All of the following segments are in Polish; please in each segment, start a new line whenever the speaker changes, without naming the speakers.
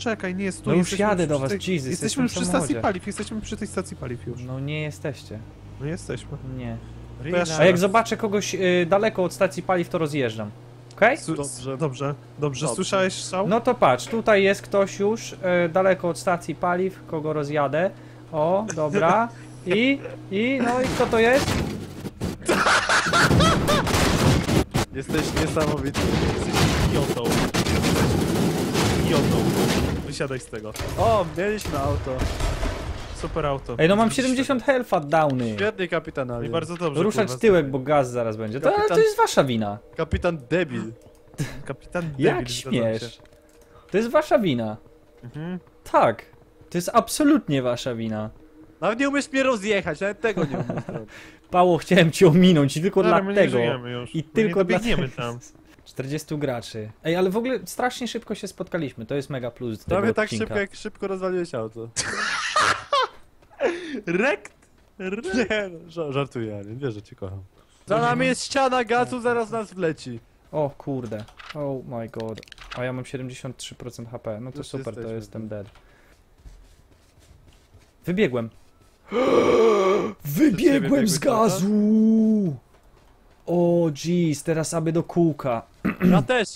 poczekaj, nie jest tu.
No już jadę do was,
tej-
Jesus,
Jesteśmy przy stacji paliw, jesteśmy przy tej stacji paliw już.
No nie jesteście.
No jesteśmy.
Nie. A jak zobaczę kogoś y, daleko od stacji paliw, to rozjeżdżam. Okej?
Dobrze.
Dobrze, dobrze.
Dobrze.
Słyszałeś strzał?
No to patrz, tutaj jest ktoś już y, daleko od stacji paliw, kogo rozjadę. O, dobra. I, i, no i kto to jest?
Jesteś niesamowity.
Jesteś idiotą. Idiotą. Wysiadaj z tego.
O, mieliśmy auto.
Super auto.
Ej, no mam 70 health downy.
Świetny kapitan
I bardzo dobrze.
Ruszać
kurwa.
tyłek, bo gaz zaraz będzie. To, ale to
Kapitan-
jest wasza wina.
Kapitan debil.
Kapitan
Jak
debil, się.
śmiesz? To jest wasza wina.
Mhm.
Tak. To jest absolutnie wasza wina.
Nawet nie umiesz mnie rozjechać, nawet tego nie umiesz zrobić.
Pało, chciałem cię ominąć i tylko
Dobra, my nie
dlatego.
żyjemy już.
I
My
tylko
nie
dlatego.
tam.
40 graczy. Ej, ale w ogóle strasznie szybko się spotkaliśmy. To jest mega plus tego
Prawie tak
odcinka.
szybko, jak szybko rozwaliłeś auto.
Rekt! Rekt!
Nie, no, ża- żartuję, Alien, wiesz, że cię kocham. Za nami jest ściana gazu, zaraz nas wleci.
O kurde. Oh my god. A ja mam 73% HP. No to
Już
super, to
jesteśmy
jestem
tu.
dead. Wybiegłem. Wybiegłem z gazu! O jeez, teraz aby do kółka.
Ja też.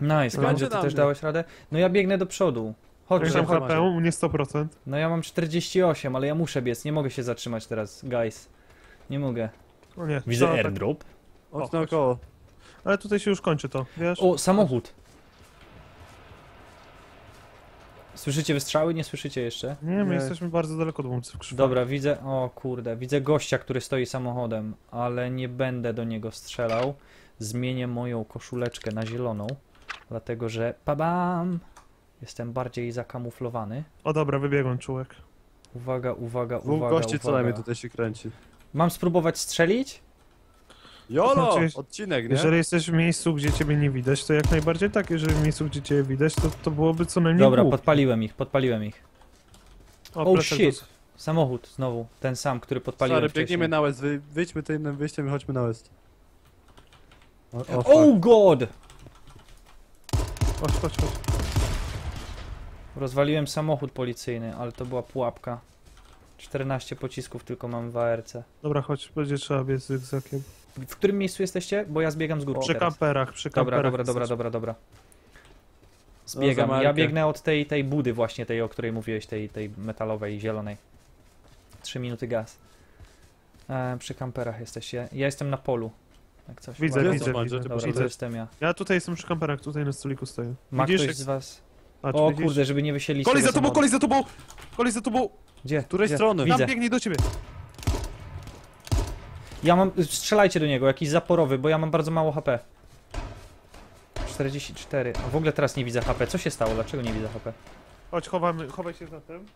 Nice,
Skończy
Mandzio, ty też dałeś radę? No ja biegnę do przodu. Chodź,
Dobrze,
tam
chodź.
HP? U mnie 100%.
No ja mam 48, ale ja muszę biec, nie mogę się zatrzymać teraz, guys. Nie mogę.
O nie.
Widzę
to tak-
airdrop.
Chodź
O,
naokoło.
Ale tutaj się już kończy to, wiesz?
O, samochód. Słyszycie wystrzały? Nie słyszycie jeszcze?
Nie, my
Nie.
jesteśmy bardzo daleko od łączy
Dobra, widzę, o kurde, widzę gościa, który stoi samochodem, ale nie będę do niego strzelał. Zmienię moją koszuleczkę na zieloną, dlatego że pabam, jestem bardziej zakamuflowany.
O dobra, wybiegłem czułek.
Uwaga, uwaga,
Dwóch
uwaga,
gości co
uwaga.
najmniej tutaj się kręci.
Mam spróbować strzelić?
Jolo!
Znaczy,
Odcinek, nie?
Jeżeli jesteś w miejscu, gdzie ciebie nie widać, to jak najbardziej tak. Jeżeli w miejscu, gdzie ciebie widać, to, to byłoby co najmniej
Dobra,
głupie.
podpaliłem ich, podpaliłem ich.
O,
Oh shit.
dos-
Samochód znowu, ten sam, który podpaliłem
Stary,
wcześniej.
biegniemy na west, wy, wyjdźmy tym innym wyjściem i chodźmy na west. O, o,
Oh god!
Chodź, chodź, chodź.
Rozwaliłem samochód policyjny, ale to była pułapka. 14 pocisków tylko mam w ARC.
Dobra, chodź, będzie trzeba biec zygzakiem.
W którym miejscu jesteście? Bo ja zbiegam z góry
Przy
teraz.
kamperach, przy
Dobra,
kamperach.
dobra, dobra, dobra, dobra.
za
Zbiegam.
markę.
Ja biegnę od tej, tej budy właśnie, tej, o której mówiłeś, tej, tej metalowej, zielonej. 3 minuty gaz. E, przy kamperach jesteście. Ja jestem na polu. Jak coś.
Widzę, widzę, widzę.
Dobra, to jestem ja.
Ja tutaj jestem przy kamperach, tutaj na stoliku stoję.
Ma
Widzisz,
ktoś
jak-
z was... O
widzisz?
kurde, żeby nie wysielić
Kolej
tego
za tobą,
samochodu.
kolej za tobą! Kolej za tobą!
Gdzie?
Z której
Gdzie?
strony?
Widzę.
Tam biegnij do ciebie!
Ja mam... Strzelajcie do niego, jakiś zaporowy, bo ja mam bardzo mało HP. 44. A w ogóle teraz nie widzę HP. Co się stało? Dlaczego nie widzę HP?
Chodź, chowamy, chowaj się za tym.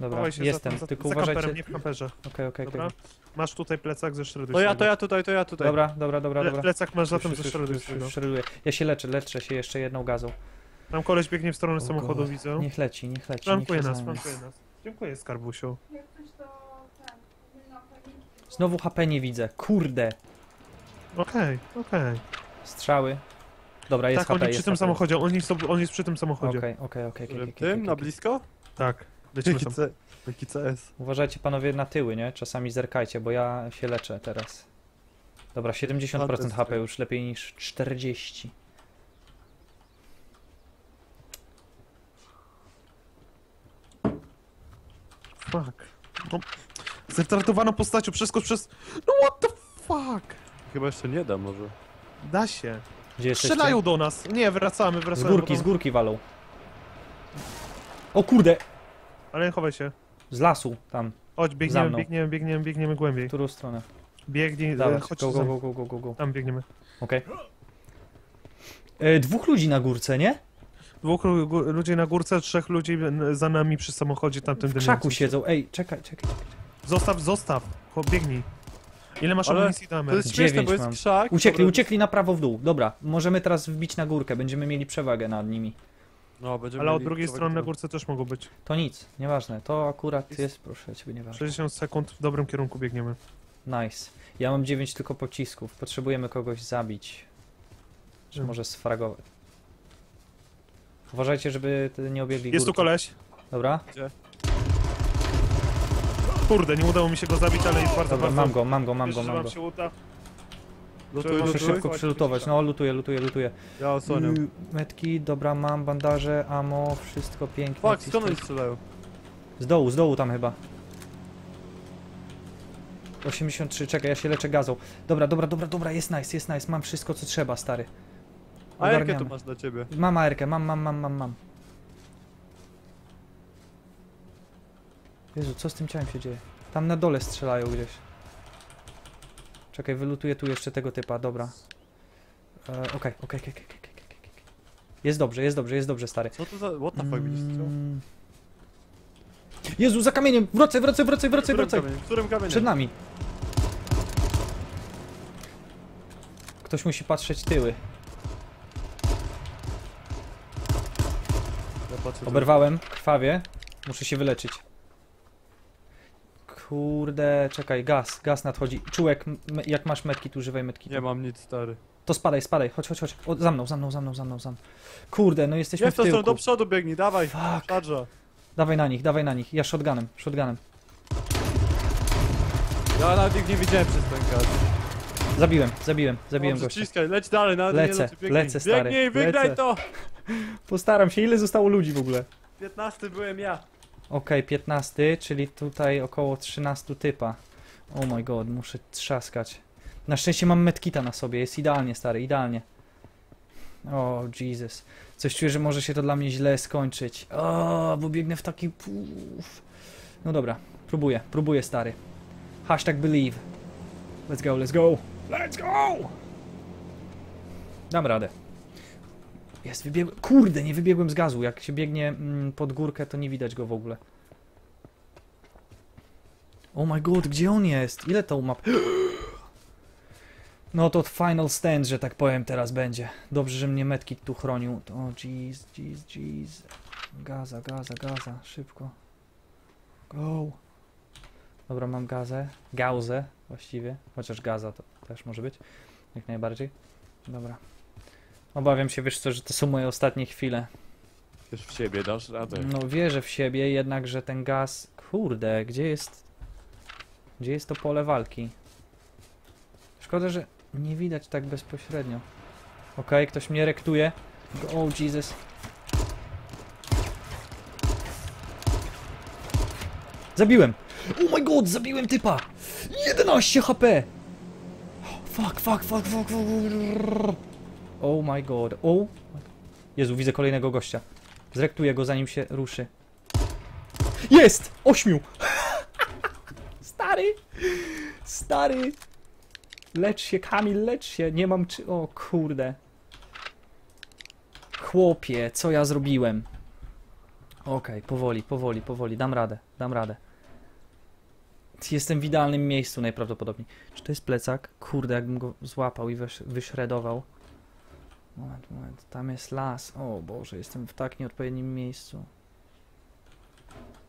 Dobra,
Chowaj się
jestem,
za, za,
tylko
za
uważajcie.
kamperem, nie w kamperze.
Okej, okej,
Dobra?
okej.
Masz tutaj plecak ze szredu.
To ja, to ja tutaj, to ja tutaj.
Dobra, dobra, dobra, dobra.
plecak masz za tym ze
już,
szredu.
Ja się leczę, leczę się jeszcze jedną gazą.
Tam koleś biegnie w stronę
O
samochodu,
God.
widzę.
Niech leci, niech leci. niech
Flankuje
się
nas, flankuje nas. Dziękuję, skarbusiu.
Znowu HP nie widzę. Kurde.
Okej, okej.
Strzały. Dobra, jest
Tak,
HP,
oni
jest
przy tym
HP.
samochodzie, oni są, on jest przy tym samochodzie.
Okej, okej, okej, okej, okej,
Tym, na
okej.
blisko?
Tak,
Jaki,
tam.
C, jaki CS?
Uważajcie panowie na tyły, nie? Czasami zerkajcie, bo ja się leczę teraz. Dobra, 70% HP
Fantastycznie.
już lepiej niż 40.
Fuck. No, zretardowaną postacią, przeskocz przez... No what the fuck?
Chyba jeszcze nie da może.
Da się.
Gdzie?
Strzelają do nas. Nie, wracamy,
Z
wracamy.
górki,
bo
z górki walą. O kurde!
Ale chowaj się.
Z lasu, tam,
Chodź, biegniemy, biegniemy, biegniemy, biegniemy
w
głębiej.
którą stronę?
Biegnij, e, chodź
go, go, go, go, go, go, go.
Tam biegniemy.
Okej. E, Dwóch ludzi na górce, nie?
Dwóch ludzi na górce, trzech ludzi za nami przy samochodzie tamtym
W krzaku siedzą. Ej, czekaj, czekaj.
Zostaw, zostaw. Cho, biegnij. Ile masz
Ale
amunicji do
To jest śmieszne, bo jest krzak.
Uciekli, uciekli na prawo w dół. Dobra, możemy teraz wbić na górkę, będziemy mieli przewagę nad nimi.
No, będziemy
Ale od
mieli
drugiej strony na górce też mogą być.
To nic, nieważne. To akurat
Jest-
jest, proszę ciebie, nieważne.
60 sekund w dobrym kierunku biegniemy.
Nice. Ja mam 9 tylko pocisków. Potrzebujemy kogoś zabić. Czy
Hmm.
może sfragować? Uważajcie, żeby te nie obiegli
Jest tu
górki.
koleś.
Dobra,
Kurde, nie udało mi się go zabić, ale jest bardzo,
dobra,
bardzo...
mam go, mam go, mam go,
że
mam go.
się uda.
Lutuj,
Muszę
lutuj.
szybko przylutować, no lutuję, lutuję, lutuję.
Ja osłoniam.
Y, Metki, dobra, mam bandaże, ammo, wszystko pięknie.
Fuck, skąd oni strzelają?
Z dołu, z dołu tam chyba. 83, czekaj, ja się leczę gazą. Dobra, dobra, dobra, dobra, jest nice, jest nice, mam wszystko co trzeba, stary.
A jakie tu masz dla ciebie?
Mam ARkę, mam, mam, mam, mam, mam. Jezu, co z tym ciałem się dzieje? Tam na dole strzelają gdzieś. Czekaj, wylutuję tu jeszcze tego typa, dobra. E, Okej, okej, okej, okej, okej. Jest dobrze, jest dobrze, jest dobrze, stary.
Co to za... What the fuck widzisz?
Mm. Jezu, za kamieniem! Wracaj, wracaj, wracaj, wracaj, wracaj!
kamieniem? Którym kamieniem?
Przed nami. Ktoś musi patrzeć tyły.
Ja patrzę.
Oberwałem, krwawie. Muszę się wyleczyć. Kurde, czekaj, gaz, gaz nadchodzi. Czułek, jak masz metki, tu używaj metki.
Nie mam nic, stary.
To spadaj, spadaj, chodź, chodź, chodź. O, za mną, za mną, za mną, za mną, za mną. Kurde, no jesteśmy
Nie
w tyłku.
do przodu biegnij, dawaj.
Fuck.
Charge'a.
Dawaj na nich, dawaj na nich. Ja shotgunem, shotgunem.
Ja nawet ich nie widziałem przez ten gaz.
Zabiłem, zabiłem, zabiłem
Dobrze,
gościa.
Ciskaj, leć dalej, nawet
Lecę,
nie biegnij.
lecę, stary,
Biegnij, wygraj
lecę.
to!
Postaram się, ile zostało ludzi w ogóle?
15 byłem ja.
Okej, 15, czyli tutaj około 13 typa. Oh my god, muszę trzaskać. Na szczęście mam medkita na sobie, jest idealnie stary, idealnie. O, Jesus. Coś czuję, że może się to dla mnie źle skończyć. O, bo biegnę w taki puf. No dobra, próbuję, próbuję stary. Hashtag believe. Let's go, let's go. Let's go! Dam radę. Jest, wybiegłem. Kurde, nie wybiegłem z gazu. Jak się biegnie mm, pod górkę, to nie widać go w ogóle. Oh my god, gdzie on jest? Ile to map? No to final stand, że tak powiem, teraz będzie. Dobrze, że mnie medkit tu chronił. O, jeez, jeez, jeez. Gaza, gaza, gaza, szybko. Go. Dobra, mam gazę. Gauzę właściwie. Chociaż gaza to też może być. Jak najbardziej. Dobra. Obawiam się, wiesz co, że to są moje ostatnie chwile.
Też w siebie dasz radę.
No wierzę w siebie, jednakże ten gaz... Kurde, gdzie jest... Gdzie jest to pole walki? Szkoda, że nie widać tak bezpośrednio. Okej, ktoś mnie rektuje. Oh Jesus. Zabiłem! Oh my god, zabiłem typa! 11 HP! Fuck, fuck, fuck, fuck, fuck. Oh my god, oh. Jezu, widzę kolejnego gościa. Zrektuję go zanim się ruszy. Jest! Ośmiu! Stary! Stary! Lecz się, Kamil, lecz się. Nie mam czy... O kurde. Chłopie, co ja zrobiłem? Okej, powoli, powoli, powoli. Dam radę, dam radę. Jestem w idealnym miejscu najprawdopodobniej. Czy to jest plecak? Kurde, jakbym go złapał i wysz wyszredował. Moment, moment, tam jest las. O Boże, jestem w tak nieodpowiednim miejscu.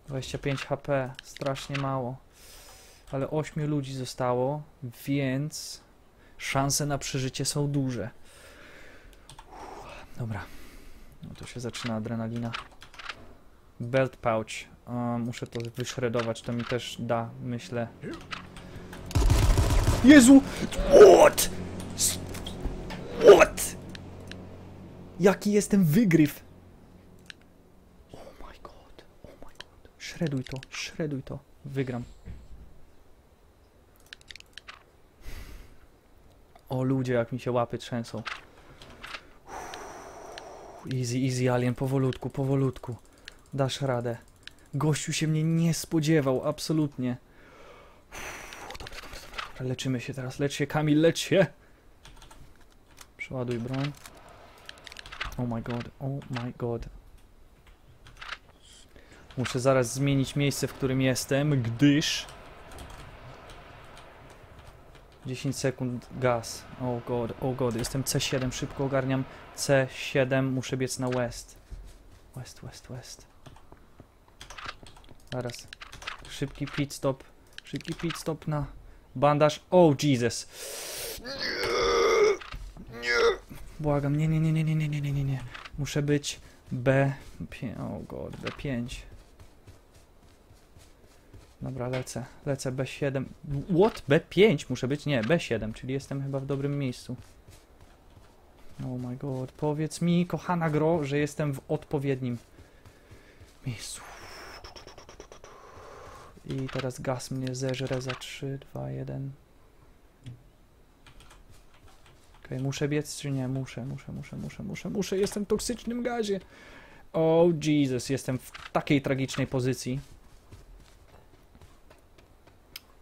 25 HP, strasznie mało. Ale 8 ludzi zostało, więc szanse na przeżycie są duże. Uff, Dobra, no to się zaczyna adrenalina. Belt pouch. Muszę to wyszredować, to mi też da, myślę. Jezu! What? S- What? Jaki jestem wygryw! Oh my god, oh my god. Szreduj to, szreduj to. Wygram. O ludzie, jak mi się łapy trzęsą. Easy, easy alien, powolutku, powolutku. Dasz radę. Gościu się mnie nie spodziewał, absolutnie. Dobra, dobra, dobra, dobra. Leczymy się teraz, lecz się, Kamil, lecz się! Przeładuj broń. Oh my god, oh my god. Muszę zaraz zmienić miejsce, w którym jestem, gdyż... 10 sekund gaz. Oh god, oh god, jestem C7, szybko ogarniam C7, muszę biec na west. West, west, west. Zaraz. Szybki pit stop. Szybki pit stop na bandaż. Oh Jesus. Błagam, nie, nie, nie, nie, nie, nie, nie, nie, nie. Muszę być B... Pię, o god, B5. Dobra, lecę. Lecę B7. What? B5 muszę być? Nie, B7, czyli jestem chyba w dobrym miejscu. Oh my god. Powiedz mi, kochana gro, że jestem w odpowiednim miejscu. I teraz gaz mnie zeżre za 3, 2, 1. Muszę biec czy nie? Muszę, muszę, muszę, muszę, muszę, muszę. Jestem w toksycznym gazie. Oh Jesus, jestem w takiej tragicznej pozycji.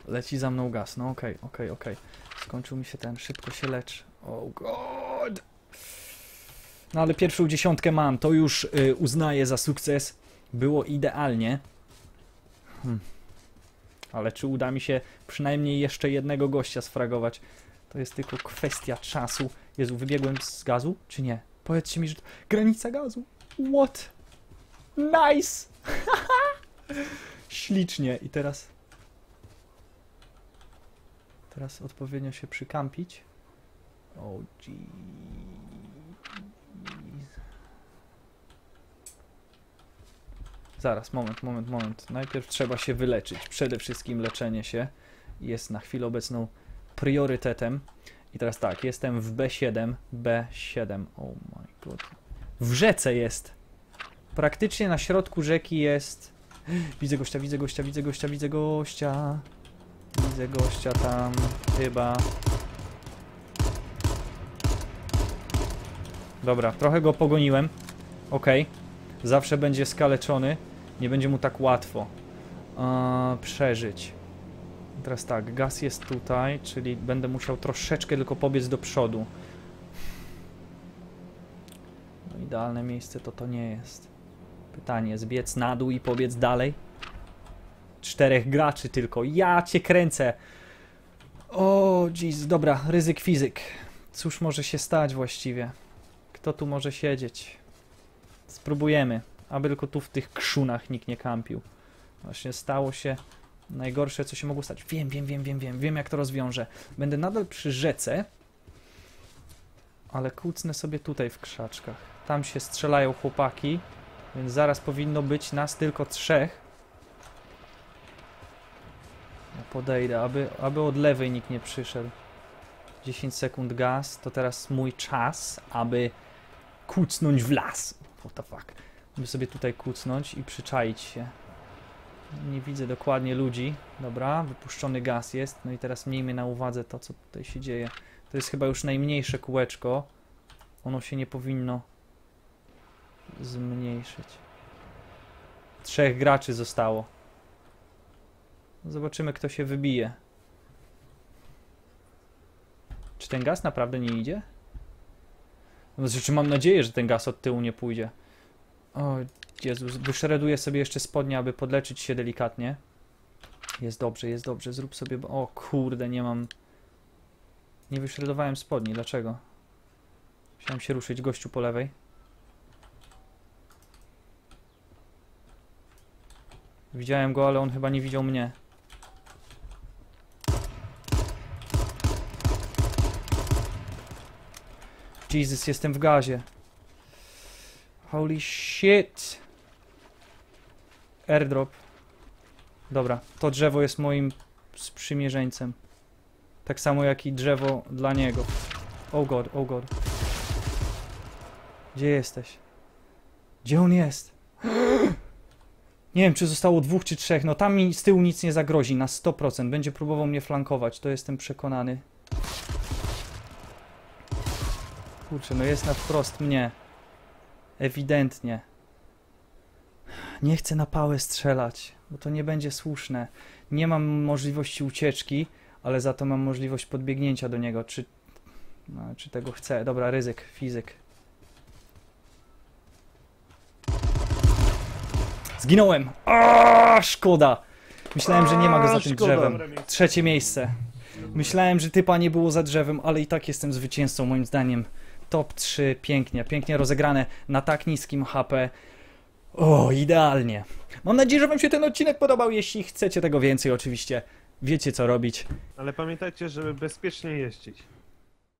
Leci za mną gaz. No okej, okej, okej. Skończył mi się ten, szybko się lecz. Oh god. No ale pierwszą dziesiątkę mam, to już y, uznaję za sukces. Było idealnie. Hmm. Ale czy uda mi się przynajmniej jeszcze jednego gościa sfragować? To jest tylko kwestia czasu. Jezu, wybiegłem z gazu, czy nie? Powiedzcie mi, że granica gazu. What? Nice! Ślicznie. I teraz... Teraz odpowiednio się przykampić. Oh jeez. Zaraz, moment, moment, moment. Najpierw trzeba się wyleczyć. Przede wszystkim leczenie się jest na chwilę obecną priorytetem. I teraz tak, jestem w B7, B7. Oh my god. W rzece jest. Praktycznie na środku rzeki jest. Widzę gościa, widzę gościa, widzę gościa, widzę gościa. Widzę gościa tam, chyba. Dobra, trochę go pogoniłem. Okej. Zawsze będzie skaleczony. Nie będzie mu tak łatwo eee, przeżyć. Teraz tak, gaz jest tutaj, czyli będę musiał troszeczkę tylko pobiec do przodu. No idealne miejsce to to nie jest. Pytanie, zbiec na dół i pobiec dalej? Czterech graczy tylko. Ja cię kręcę. O, jeez, dobra, ryzyk fizyk. Cóż może się stać właściwie? Kto tu może siedzieć? Spróbujemy, aby tylko tu w tych krzunach nikt nie kampił. Właśnie stało się najgorsze, co się mogło stać. Wiem, wiem, wiem, wiem, wiem, wiem jak to rozwiążę. Będę nadal przy rzece, ale kucnę sobie tutaj w krzaczkach. Tam się strzelają chłopaki, więc zaraz powinno być nas tylko trzech. Ja podejdę, aby, aby od lewej nikt nie przyszedł. 10 sekund gaz, to teraz mój czas, aby kucnąć w las. What the fuck. Aby sobie tutaj kucnąć i przyczaić się. Nie widzę dokładnie ludzi. Dobra, wypuszczony gaz jest. No i teraz miejmy na uwadze to, co tutaj się dzieje. To jest chyba już najmniejsze kółeczko. Ono się nie powinno zmniejszyć. Trzech graczy zostało. Zobaczymy, kto się wybije. Czy ten gaz naprawdę nie idzie? No, Znaczy, mam nadzieję, że ten gaz od tyłu nie pójdzie. O, Jezus, wyszereduję sobie jeszcze spodnie, aby podleczyć się delikatnie. Jest dobrze, jest dobrze, zrób sobie... O kurde, nie mam... Nie wyszeredowałem spodni, dlaczego? Musiałem się ruszyć, gościu po lewej. Widziałem go, ale on chyba nie widział mnie. Jesus, jestem w gazie. Holy shit. Airdrop. Dobra, to drzewo jest moim sprzymierzeńcem. Tak samo jak i drzewo dla niego. Oh god, oh god. Gdzie jesteś? Gdzie on jest? Nie wiem, czy zostało dwóch czy trzech. No tam mi z tyłu nic nie zagrozi, na 100%. Będzie próbował mnie flankować, to jestem przekonany. Kurczę, no jest na wprost mnie. Ewidentnie. Nie chcę na pałę strzelać, bo to nie będzie słuszne. Nie mam możliwości ucieczki, ale za to mam możliwość podbiegnięcia do niego. Czy, no, czy tego chcę? Dobra, ryzyk, fizyk. Zginąłem! A, szkoda! Myślałem, że nie ma go za tym drzewem. Trzecie miejsce. Myślałem, że typa nie było za drzewem, ale i tak jestem zwycięzcą moim zdaniem. Top 3, pięknie, pięknie rozegrane na tak niskim HP. O, idealnie. Mam nadzieję, że Wam się ten odcinek podobał. Jeśli chcecie tego więcej, oczywiście wiecie co robić.
Ale pamiętajcie, żeby bezpiecznie jeździć.